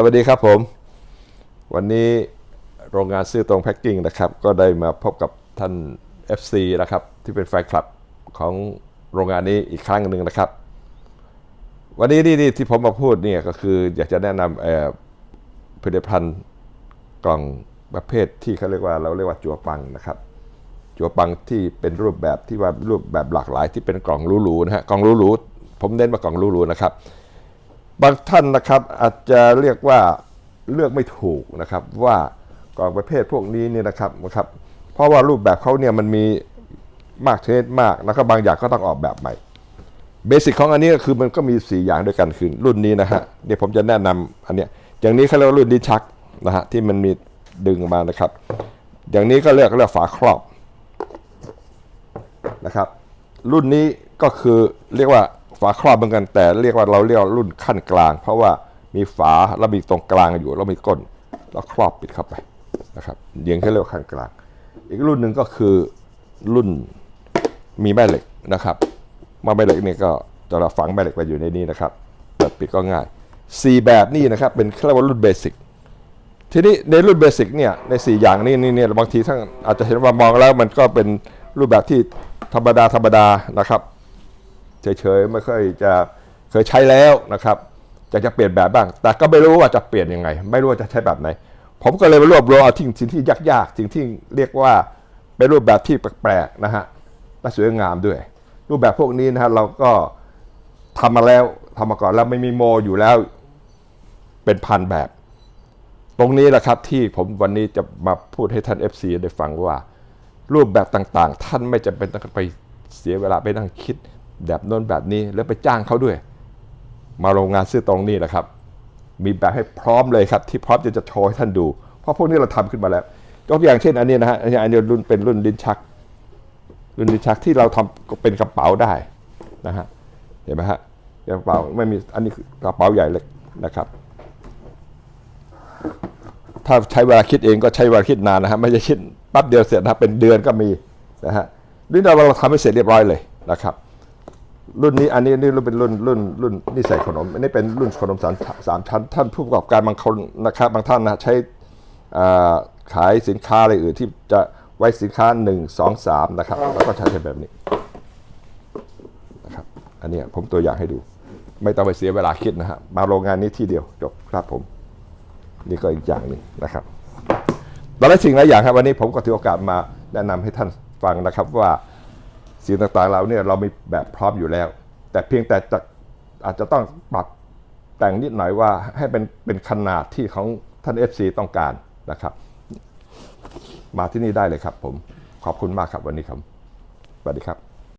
สวัสดีครับผม วันนี้โรงงานซื่อตรงแพ็กกิ้งนะครับ ก็ได้มาพบกับท่าน FC นะครับ ที่เป็นแฟนคลับของโรงงานนี้อีกครั้งหนึ่งนะครับ วันนี้นี่ที่ผมมาพูดเนี่ยก็คืออยากจะแนะนำผลิตภัณฑ์กล่องประเภทที่เขาเรียกว่าเราเรียกว่าจัวปังนะครับ จัวปังที่เป็นรูปแบบที่ว่ารูปแบบหลากหลายที่เป็นกล่องรูๆนะฮะกล่องรูๆผมเน้นว่ากล่องรูๆนะครับ บางท่านนะครับอาจจะเรียกว่าเลือกไม่ถูกนะครับว่ากล่องประเภทพวกนี้เนี่ยนะครับนะครับ เพราะว่ารูปแบบเขาเนี่ยมันมีมากชนิดมากแล้วก็บางอย่างก็ต้องออกแบบใหม่เบสิกของอันนี้ก็คือมันก็มี 4 อย่างด้วยกันคือรุ่นนี้นะฮะเดี๋ยวผมจะแนะนำอันเนี้ยอย่างนี้เขาเรียกว่ารุ่นดิชักนะฮะที่มันมีดึงมานะครับ อย่างนี้ก็เรียกเรียกฝาครอบนะครับ รุ่นนี้ก็คือเรียกว่า ฝาครอบเหมือนกันแต่เรียกว่าเราเรียกรุ่นขั้นกลาง เพราะว่ามีฝาแล้วมีตรงกลางอยู่แล้วมีก้นแล้วครอบปิดเข้าไปนะครับยิงเขาเรียกขั้นกลาง อีกรุ่นหนึ่งก็คือรุ่นมีแม่เหล็กนะครับมาแม่เหล็กนี่ก็จะเราฝังแม่เหล็กไปอยู่ในนี้นะครับเปิดปิดก็ง่ายสี่แบบนี้นะครับเป็นเรียกว่ารุ่นเบสิกทีนี้ในรุ่นเบสิกเนี่ยใน 4 อย่างนี้นี่เนี่ยบางทีท่านอาจจะเห็นว่ามองแล้วมันก็เป็นรูปแบบที่ธรรมดาธรรมดานะครับ เฉยๆไม่ค่อยจะเคยใช้แล้วนะครับจะจะเปลี่ยนแบบบ้าง แต่ก็ไม่รู้ว่าจะเปลี่ยนยังไง ไม่รู้ว่าจะใช้แบบไหน ผมก็เลยมารวบรวมเอาที่สิ่งที่ยากๆสิ่งที่เรียกว่าเป็นรูปแบบที่แปลกๆนะฮะและสวยงามด้วย รูปแบบพวกนี้นะฮะเราก็ทำมาแล้วทำมาก่อนแล้วไม่มีโมอยู่แล้วเป็นพันแบบ ตรงนี้แหละครับที่ผมวันนี้จะมาพูดให้ท่าน FC ได้ฟังว่า รูปแบบต่างๆ ท่านไม่จำเป็นต้องไปเสียเวลาไปนั่งคิด แบบโน้นแบบนี้แล้วไปจ้างเขาด้วย มาโรงงานซื้อตรงนี้แหละครับ มีแบบให้พร้อมเลยครับ ที่พร้อมจะจะโชว์ให้ท่านดู เพราะพวกนี้เราทำขึ้นมาแล้วยกอย่างเช่นอันนี้นะฮะอันนี้อันนี้รุ่นเป็นรุ่นลิ้นชัก รุ่นลิ้นชักที่เราทำเป็นกระเป๋าได้นะฮะเห็นไหมฮะกระเป๋าไม่มีอันนี้กระเป๋าใหญ่เล็กนะครับ ถ้าใช้เวลาคิดเองก็ใช้เวลาคิดนานนะฮะไม่ใช่คิดแปั๊บเดียวเสร็จนะเป็นเดือนก็มีนะฮะนี่เราเราทำให้เสร็จเรียบร้อยเลยนะครับ รุ่นนี้อันนี้นี่รุ่นเป็นรุ่นรุ่นรุ่นนี่ใส่ขนมอันนี้เป็นรุ่นขนมสามสามชั้น ท่านผู้ประกอบการบางคนนะครับบางท่านนะใช้ขายสินค้าอะไรอื่นที่จะไว้สินค้าหนึ่งสองสามนะครับแล้วก็ใช้เป็นแบบนี้นะครับอันนี้ผมตัวอย่างให้ดู ไม่ต้องไปเสียเวลาคิดนะฮะมาโรงงานนี้ที่เดียวจบครับผม นี่ก็อีกอย่างหนึ่งนะครับหลายสิ่งหลายอย่างครับวันนี้ผมก็ถือโอกาสมาแนะนำให้ท่านฟังนะครับว่า สิ่งต่างๆเราเนี่ยเรามีแบบพร้อมอยู่แล้ว แต่เพียงแต่จะอาจจะต้องปรับแต่งนิดหน่อยว่าให้เป็นเป็นขนาดที่ของท่าน FC ต้องการนะครับ มาที่นี่ได้เลยครับผมขอบคุณมากครับวันนี้ครับสวัสดีครับ